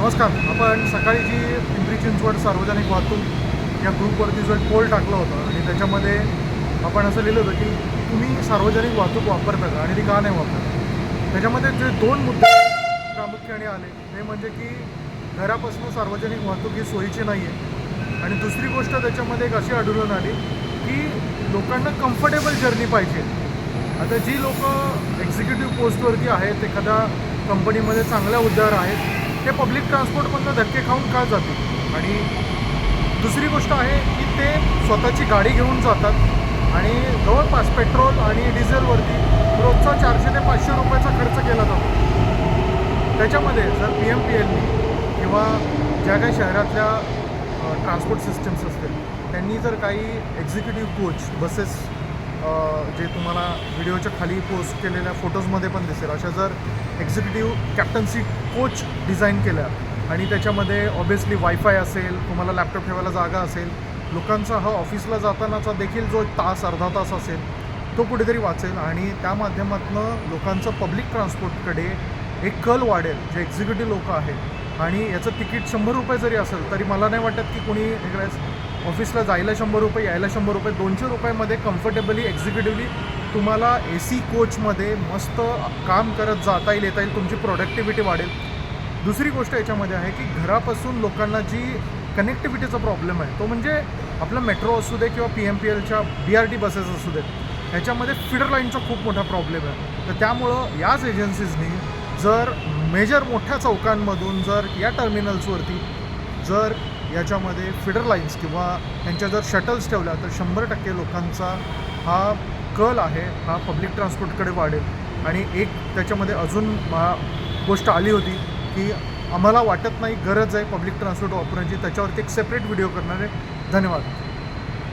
नमस्कार. आपण सकाळी जी पिंपरी चिंचवड सार्वजनिक वाहतूक या ग्रुपवरती जो एक पोल टाकला होता आणि त्याच्यामध्ये आपण असं लिहिलं होतं की तुम्ही सार्वजनिक वाहतूक वापरता का आणि ती का नाही वापरत? त्याच्यामध्ये जे दोन मुद्दे प्रामुख्याने आले ते म्हणजे की घरापासून सार्वजनिक वाहतूक ही सोयीची नाही आहे आणि दुसरी गोष्ट त्याच्यामध्ये एक अशी आढळून आली की लोकांना कम्फर्टेबल जर्नी पाहिजे. आता जी लोक एक्झिक्युटिव्ह पोस्टवरती आहेत एखाद्या कंपनीमध्ये चांगल्या हुद्द्यावर आहेत ते पब्लिक ट्रान्सपोर्टमधनं धक्के खाऊन का जातील. आणि दुसरी गोष्ट आहे की ते स्वतःची गाडी घेऊन जातात. आणि जवळपास पेट्रोल आणि डिझेलवरती रोजचा चारशे ते पाचशे रुपयाचा खर्च केला जातो. त्याच्यामध्ये जर पी एम पी एलनी किंवा ज्या काही शहरातल्या ट्रान्सपोर्ट सिस्टम्स असतील त्यांनी जर काही एक्झिक्युटिव्ह कोच बसेस जे तुम्हाला व्हिडिओच्या खाली पोस्ट केलेल्या फोटोजमध्ये पण दिसेल. अशा जर एक्झिक्युटिव्ह कॅप्टन्सी कोच डिझाईन केल्या आणि त्याच्यामध्ये ऑब्वियसली वायफाय असेल तुम्हाला लॅपटॉप ठेवायला जागा असेल लोकांचा हा ऑफिसला जातानाचा देखील जो तास अर्धा तास असेल तो कुठेतरी वाचेल आणि त्या माध्यमातून लोकांचं पब्लिक ट्रान्सपोर्टकडे एक कल वाढेल जे एक्झिक्युटिव्ह लोक आहेत. आणि याचं तिकीट शंभर रुपये जरी असेल तरी मला नाही वाटत की कोणी वेगळ्याच ऑफिसला जायला शंभर रुपये यायला शंभर रुपये दोनशे रुपयामध्ये कम्फर्टेबली एक्झिक्युटिव्हली तुम्हाला ए सी कोचमध्ये मस्त काम करत जाता येईल येता येईल तुमची प्रोडक्टिव्हिटी वाढेल. दुसरी गोष्ट याच्यामध्ये आहे की घरापासून लोकांना जी कनेक्टिव्हिटीचा प्रॉब्लेम आहे तो म्हणजे आपलं मेट्रो असू दे किंवा पी एम पी एलच्या बी आर टी बसेस असू देत ह्याच्यामध्ये फिडर लाईनचा खूप मोठा प्रॉब्लेम आहे. तर त्यामुळं याच एजन्सीजनी जर मेजर मोठ्या चौकांमधून जर या टर्मिनल्सवरती जर याच्यामध्ये फिडर लाईन्स किंवा त्यांच्या जर शटल्स ठेवल्या तर शंभर टक्के लोकांचा हा कल आहे हा पब्लिक ट्रान्सपोर्टकडे वाढेल. आणि एक त्याच्यामध्ये अजून गोष्ट आली होती की आम्हाला वाटत नाही गरज आहे पब्लिक ट्रान्सपोर्ट वापरण्याची. त्याच्यावरती एक सेपरेट व्हिडिओ करणार आहे. धन्यवाद.